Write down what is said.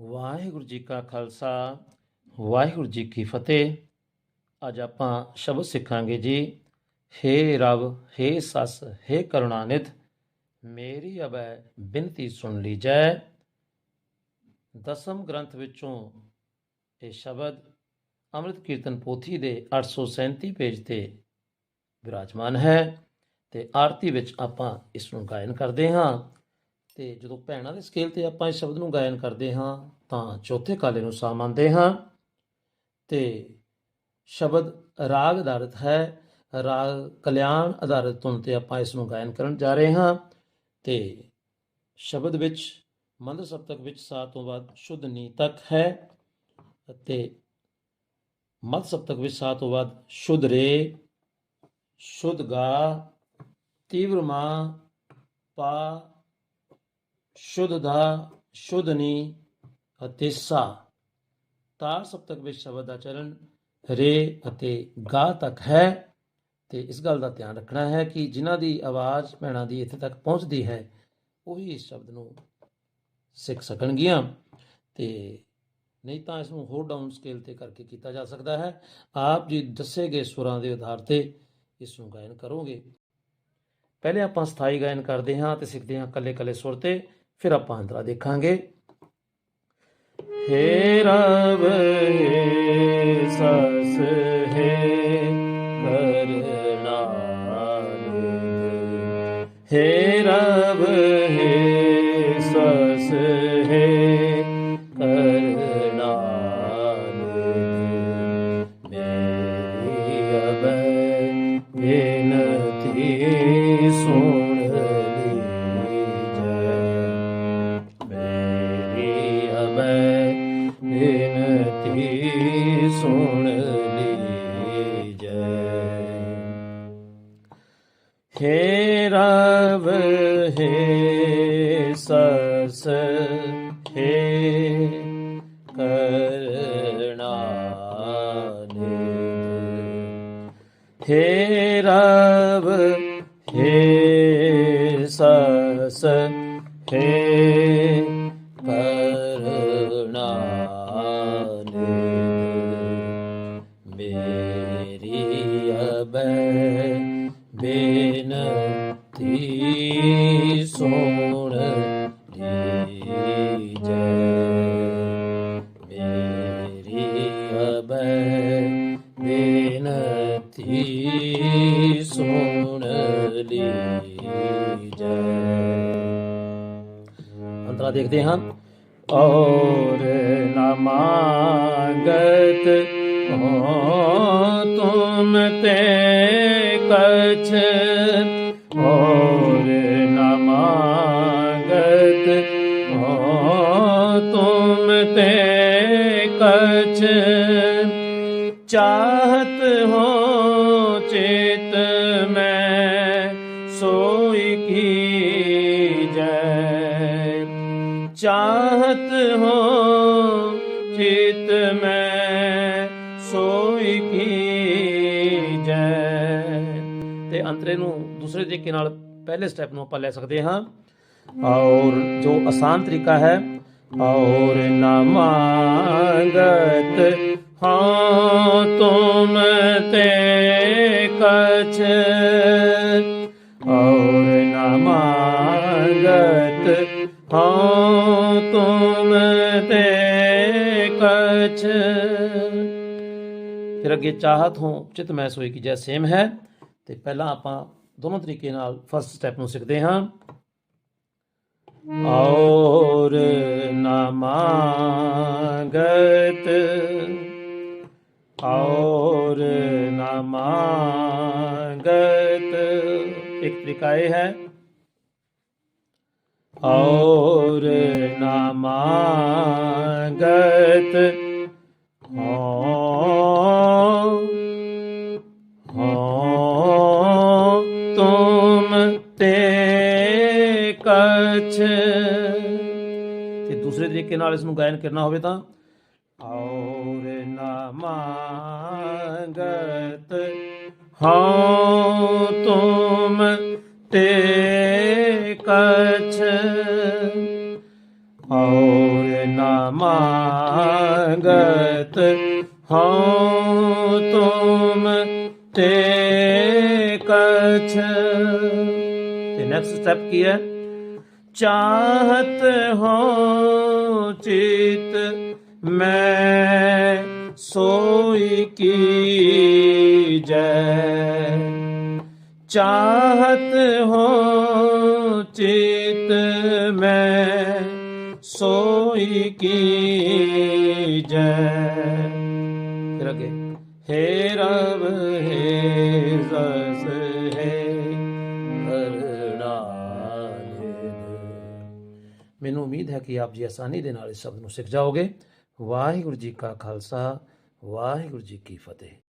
ਵਾਹਿਗੁਰੂ ਜੀ ਕਾ ਖਾਲਸਾ, ਵਾਹਿਗੁਰੂ ਜੀ ਕੀ ਫਤਿਹ। ਅੱਜ ਆਪਾਂ ਸ਼ਬਦ ਸਿੱਖਾਂਗੇ ਜੀ, ਹੇ ਰੱਬ, ਹੇ ਸੱਸ, ਹੇ ਕਰੁਣਾਨਿਧ ਮੇਰੀ ਅਬੈ ਬਿਨਤੀ ਸੁਣ ਲੀਜੈ ਦਸਮ ਗ੍ਰੰਥ ਵਿੱਚੋਂ ਇਹ ਸ਼ਬਦ ਅੰਮ੍ਰਿਤ ਕੀਰਤਨ ਪੋਥੀ ਦੇ 837 ਪੇਜ ਤੇ ਵਿਰਾਜਮਾਨ ਹੈ ਤੇ ਆਰਤੀ ਵਿੱਚ ਆਪਾਂ ਇਸ ਨੂੰ ਗਾਇਨ ਕਰਦੇ ਹਾਂ। ਤੇ ਜਦੋਂ ਭੈਣਾਂ ਦੇ ਸਕੇਲ ਤੇ ਆਪਾਂ ਇਸ ਸ਼ਬਦ ਨੂੰ ਗਾਇਨ ਕਰਦੇ ਹਾਂ, ਤਾਂ ਚੌਥੇ ਕਾਲੇ ਨੂੰ ਸਾ ਮੰਨਦੇ ਹਾਂ ਤੇ ਸ਼ਬਦ ਰਾਗ ਆਧਾਰਿਤ ਹੈ। ਰਾਗ ਕਲਿਆਣ ਆਧਾਰਿਤ ਧੁਨ ਤੇ ਆਪਾਂ ਇਸ ਨੂੰ ਗਾਇਨ ਕਰਨ ਜਾ ਰਹੇ ਹਾਂ ਤੇ ਸ਼ਬਦ ਵਿੱਚ, ਮੰਦਰ ਸਪਤਕ ਵਿੱਚ ਸਾ ਤੋਂ ਬਾਅਦ ਸ਼ੁੱਧ ਨੀ ਤੱਕ ਹੈ ਅਤੇ ਮੱਧ ਸਪਤਕ ਵਿੱਚ ਸਾ ਤੋਂ ਬਾਅਦ ਸ਼ੁੱਧ ਰੇ, ਸ਼ੁੱਧ ਗਾ, ਤੀਵਰ ਮਾ, ਪਾ ਸ਼ੁੱਧ ਦਾ ਸ਼ੁੱਧ ਨੀ ਅਤੇ ਸਾ। ਤਾਰ ਸਪਤਕ ਵਿੱਚ ਸ਼ਬਦ ਦਾ ਚਰਨ ਰੇ ਅਤੇ ਗਾ ਤੱਕ ਹੈ। ਤੇ ਇਸ ਗੱਲ ਦਾ ਧਿਆਨ ਰੱਖਣਾ ਹੈ ਕਿ ਜਿਨ੍ਹਾਂ ਦੀ ਆਵਾਜ਼ ਭੈਣਾਂ ਦੀ ਇੱਥੇ ਤੱਕ ਪਹੁੰਚਦੀ ਹੈ, ਉਹੀ ਇਸ ਸ਼ਬਦ ਨੂੰ ਸਿੱਖ ਸਕਣਗੀਆਂ। ਤੇ ਨਹੀਂ ਤਾਂ ਇਸ ਨੂੰ ਹੋਰ ਡਾਊਨ ਸਕੇਲ ਤੇ ਕਰਕੇ ਕੀਤਾ ਜਾ ਸਕਦਾ ਹੈ। ਆਪ ਜੀ ਦੱਸੇ ਗਏ ਸੁਰਾਂ ਦੇ ਆਧਾਰ ਤੇ ਇਸ ਨੂੰ ਗਾਇਨ ਕਰੋਗੇ। ਪਹਿਲੇ ਆਪਾਂ ਸਥਾਈ ਗਾਇਨ ਕਰਦੇ ਹਾਂ ਤੇ ਸਿੱਖਦੇ ਹਾਂ ਕੱਲੇ ਕੱਲੇ ਸੁਰ ਤੇ। ਫਿਰ ਆਪਾਂ ਅੰਤਰਾ ਦੇਖਾਂਗੇ। ਹੇ ਰਬ ਹੇ ਸਸ ਹੈ ਕਰਨਾ ਹੇ ਮੇਰੀ ਅਬੈ ਬੇਨਤੀ ਸੁਣ ਲੀਜੈ ਹੇ ਰਬ ਹੇ ਸਸ ਹੇ ਕਰਣਾ ਨਿਧ ਹੇ ਰਬ ਹੇ ਸਸ ਹੇ ਸੁਣ ਲੀਜੈ ਅੰਤਰਾ ਦੇਖਦੇ ਹਾਂ। ਔਰ ਨਾ ਮਾਂਗਤ ਹੋ ਤੁਮ ਤੇ ਕਛ। ਔਰ ਨਾ ਹੋ ਤੁਮ ਤੇ ਕਛ। ਚਾਹਤ ਹੋ ਕੀ ਜੈ ਚਾਹਤ ਹੋ, ਚਿਤ ਸੋਈ ਕੀ ਜੈ। ਤੇ ਅੰਤਰੇ ਨੂੰ ਦੂਸਰੇ ਤਰੀਕੇ ਨਾਲ ਪਹਿਲੇ ਸਟੈਪ ਨੂੰ ਆਪਾਂ ਲੈ ਸਕਦੇ ਹਾਂ। ਔਰ ਜੋ ਆਸਾਨ ਤਰੀਕਾ ਹੈ, ਔਰ ਨਾ ਮੰਗਤ ਹਾਂ, ਤੁਮ ਤੇ ਕਛ ਹਾਂ ਤੇ ਕਛ। ਫਿਰ ਅੱਗੇ ਚਾਹਤ ਹੋ, ਚਿਤ ਮੈਂ ਸੋਈ ਕੀ ਜੈ ਸੇਮ ਹੈ। ਤੇ ਪਹਿਲਾਂ ਆਪਾਂ ਦੋਨੋਂ ਤਰੀਕੇ ਨਾਲ ਫਸਟ ਸਟੈਪ ਨੂੰ ਸਿੱਖਦੇ ਹਾਂ। ਔਰ ਨਾ ਮੰਗਤ। ਔਰ ਨਾ ਇੱਕ ਤਰੀਕਾ ਇਹ ਹੈ ਔਰ ਨਾ ਮੰਗਤ ਹਾਂ ਤੁਮ ਤੇ ਕਛ ਤੇ ਦੂਸਰੇ ਤਰੀਕੇ ਨਾਲ ਇਸ ਨੂੰ ਗਾਇਨ ਕਰਨਾ ਹੋਵੇ ਤਾਂ ਔਰ ਨਾ ਹੋ ਹਾਂ ਤੁਮ ਤੇ ਕਛ ਔਰ ਨਾ ਮੰਗਤ ਹਉ ਤੁਮ ਤੇ ਕਛ ਤੇ ਨੈਕਸਟ ਸਟੈਪ ਕੀ ਹੈ ਚਾਹਤ ਹੋ ਚਿਤ ਮੈਂ ਸੋਈ ਕੀ ਚਾਹਤ ਹੋ ਚੇਤ ਮੈਂ ਸੋਈ ਕੀ ਜੈ। ਫਿਰ ਅਗੇ, ਹੇ ਰਬ, ਹੇ ਜਸ ਮੈਨੂੰ ਉਮੀਦ ਹੈ ਕਿ ਆਪ ਜੀ ਆਸਾਨੀ ਦੇ ਨਾਲ ਇਸ ਸ਼ਬਦ ਨੂੰ ਸਿੱਖ ਜਾਓਗੇ। ਵਾਹਿਗੁਰੂ ਜੀ ਕਾ ਖਾਲਸਾ, ਵਾਹਿਗੁਰੂ ਜੀ ਕੀ ਫਤਿਹ।